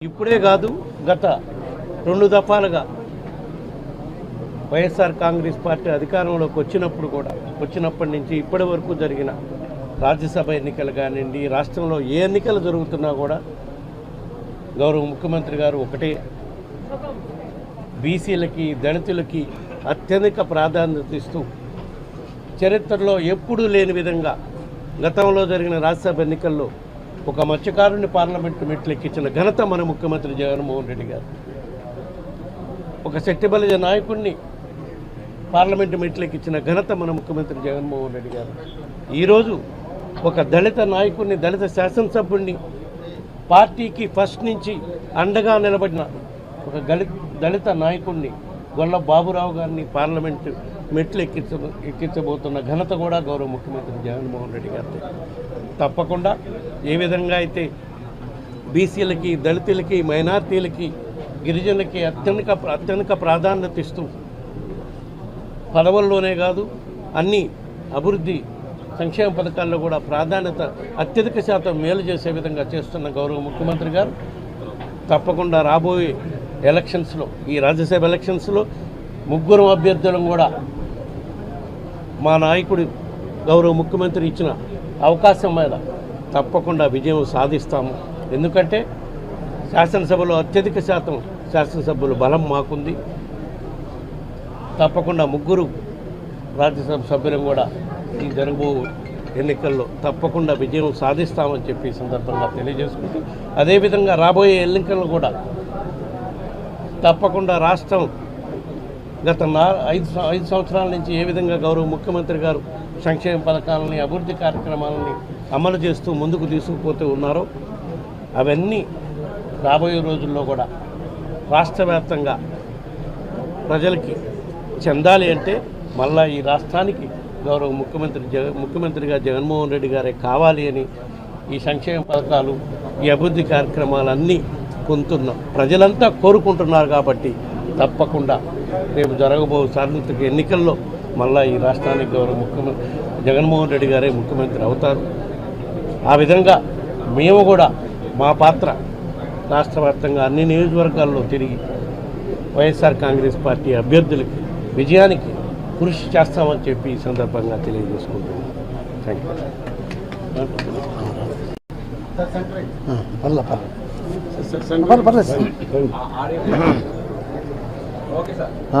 ఇప్పుడే కాదు గత రెండు దఫాలుగా వైఎస్ఆర్ కాంగ్రెస్ పార్టీ అధికారంలోకి వచ్చినప్పుడు కూడా వచ్చినప్పటి నుంచి ఇప్పటి వరకు జరిగిన రాజ్యసభ ఎన్నికలు కానివ్వండి రాష్ట్రంలో ఏ ఎన్నికలు జరుగుతున్నా కూడా గౌరవ ముఖ్యమంత్రి గారు ఒకటే. బీసీలకి దళితులకి అత్యధిక ప్రాధాన్యత ఇస్తూ చరిత్రలో ఎప్పుడూ లేని విధంగా గతంలో జరిగిన రాజ్యసభ ఎన్నికల్లో ఒక మత్స్యకారుని పార్లమెంటు మెట్లెక్కించిన ఘనత మన ముఖ్యమంత్రి జగన్మోహన్ రెడ్డి గారు. ఒక శక్తిబలిజ నాయకుడిని పార్లమెంటు మెట్లెక్కించిన ఘనత మన ముఖ్యమంత్రి జగన్మోహన్ రెడ్డి గారు. ఈరోజు ఒక దళిత నాయకుడిని దళిత శాసనసభ్యుడిని పార్టీకి ఫస్ట్ నుంచి అండగా నిలబడిన ఒక దళిత దళిత నాయకుడిని గొల్ల బాబురావు గారిని పార్లమెంటు మెట్లు ఎక్కించ ఎక్కించబోతున్న ఘనత కూడా గౌరవ ముఖ్యమంత్రి జగన్మోహన్ రెడ్డి గారిది. తప్పకుండా ఏ విధంగా అయితే బీసీలకి దళితులకి మైనార్టీలకి గిరిజనులకి అత్యధిక అత్యధిక ప్రాధాన్యత ఇస్తూ పదవుల్లోనే కాదు అన్ని అభివృద్ధి సంక్షేమ పథకాల్లో కూడా ప్రాధాన్యత అత్యధిక శాతం మేలు చేసే విధంగా చేస్తున్న గౌరవ ముఖ్యమంత్రి గారు. తప్పకుండా రాబోయే ఎలక్షన్స్లో ఈ రాజ్యసభ ఎలక్షన్స్లో ముగ్గురు అభ్యర్థులను కూడా మా నాయకుడు గౌరవ ముఖ్యమంత్రి ఇచ్చిన అవకాశం మీద తప్పకుండా విజయం సాధిస్తాము. ఎందుకంటే శాసనసభలో అత్యధిక శాతం శాసనసభ్యులు బలం మాకుంది. తప్పకుండా ముగ్గురు రాజ్యసభ సభ్యులను కూడా ఈ జరగబో ఎన్నికల్లో తప్పకుండా విజయం సాధిస్తామని చెప్పి సందర్భంగా తెలియజేసుకుంటూ అదేవిధంగా రాబోయే ఎన్నికల్లో కూడా తప్పకుండా రాష్ట్రం గత నా ఐదు సం- ఐదు సంవత్సరాల నుంచి ఏ విధంగా గౌరవ ముఖ్యమంత్రి గారు సంక్షేమ పథకాలని అభివృద్ధి కార్యక్రమాలని అమలు చేస్తూ ముందుకు తీసుకుపోతూ ఉన్నారో అవన్నీ రాబోయే రోజుల్లో కూడా రాష్ట్ర వ్యాప్తంగా ప్రజలకి చెందాలి అంటే మళ్ళా ఈ రాష్ట్రానికి గౌరవ ముఖ్యమంత్రి జగ ముఖ్యమంత్రిగా జగన్మోహన్ రెడ్డి గారే కావాలి అని ఈ సంక్షేమ పథకాలు ఈ అభివృద్ధి కార్యక్రమాలన్నీ పొందుతున్నాం ప్రజలంతా కోరుకుంటున్నారు కాబట్టి తప్పకుండా రేపు జరగబో సార్వత్రిక ఎన్నికల్లో మళ్ళా ఈ రాష్ట్రానికి గౌరవ ముఖ్యమంత్రి జగన్మోహన్ రెడ్డి గారే ముఖ్యమంత్రి అవుతారు ఆ విధంగా మేము కూడా మా పాత్ర రాష్ట్ర వ్యాప్తంగా అన్ని నియోజకవర్గాల్లో తిరిగి వైఎస్ఆర్ కాంగ్రెస్ పార్టీ అభ్యర్థులకి విజయానికి కృషి చేస్తామని చెప్పి ఈ సందర్భంగా తెలియజేసుకుంటున్నాం థ్యాంక్ యూ పర్లే పర్లే పర్లేదు పర్లేదు